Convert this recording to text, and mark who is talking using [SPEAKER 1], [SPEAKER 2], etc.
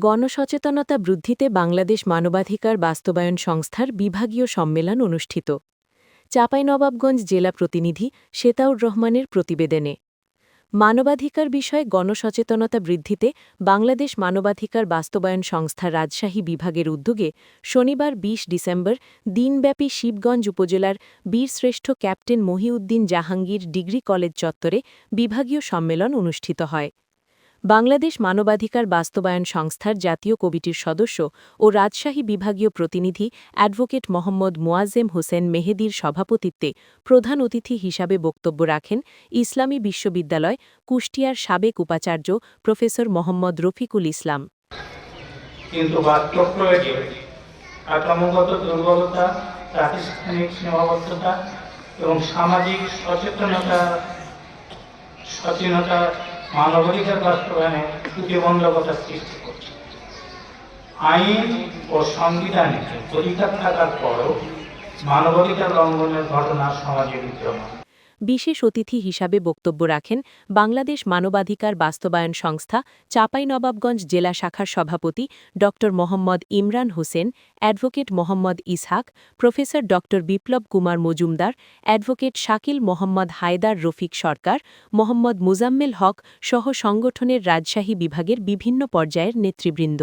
[SPEAKER 1] গণসচেতনতা বৃদ্ধিতে বাংলাদেশ মানবাধিকার বাস্তবায়ন সংস্থার বিভাগীয় সম্মেলন অনুষ্ঠিত। চাঁপাইনবাবগঞ্জ জেলা প্রতিনিধি শেতাউর রহমানের প্রতিবেদনে। মানবাধিকার বিষয়ে গণসচেতনতা বৃদ্ধিতে বাংলাদেশ মানবাধিকার বাস্তবায়ন সংস্থা রাজশাহী বিভাগের উদ্যোগে শনিবার ২০ ডিসেম্বর দিনব্যাপী শিবগঞ্জ উপজেলার বীরশ্রেষ্ঠ captain Mohiuddin Jahangir degree college চত্বরে বিভাগীয় সম্মেলন অনুষ্ঠিত হয়। বাংলাদেশ মানবাধিকার বাস্তবায়ন সংস্থার জাতীয় কমিটির সদস্য ও রাজশাহী বিভাগীয় প্রতিনিধি অ্যাডভোকেট মোহাম্মদ মোয়াজ্জেম হোসেন মেহেদির সভাপতিত্বে প্রধান অতিথি হিসাবে বক্তব্য রাখেন ইসলামী বিশ্ববিদ্যালয় কুষ্টিয়ার সাবেক উপাচার্য প্রফেসর মোহাম্মদ রফিকুল ইসলাম।
[SPEAKER 2] কিন্তু এবং সামাজিক সচেতনতা সচেতনতা মানবাধিকার বাস্তবায়নে প্রতিবন্ধকতা সৃষ্টি করছে। আইন ও সংবিধানে অধিকার থাকার পরও মানবাধিকার লঙ্ঘনের ঘটনা সমাজে বিদ্যমান।
[SPEAKER 1] বিশেষ অতিথি হিসাবে বক্তব্য রাখেন বাংলাদেশ মানবাধিকার বাস্তবায়ন সংস্থা চাঁপাইনবাবগঞ্জ জেলা শাখার সভাপতি ড. মোহাম্মদ ইমরান হোসেন, অ্যাডভোকেট মোহাম্মদ ইসহাক, প্রফেসর ড. বিপ্লব কুমার মজুমদার, অ্যাডভোকেট শাকিল মোহাম্মদ হায়দার রফিক সরকার, মোহাম্মদ মুজাম্মেল হক সহ সংগঠনের রাজশাহী বিভাগের বিভিন্ন পর্যায়ের নেতৃবৃন্দ।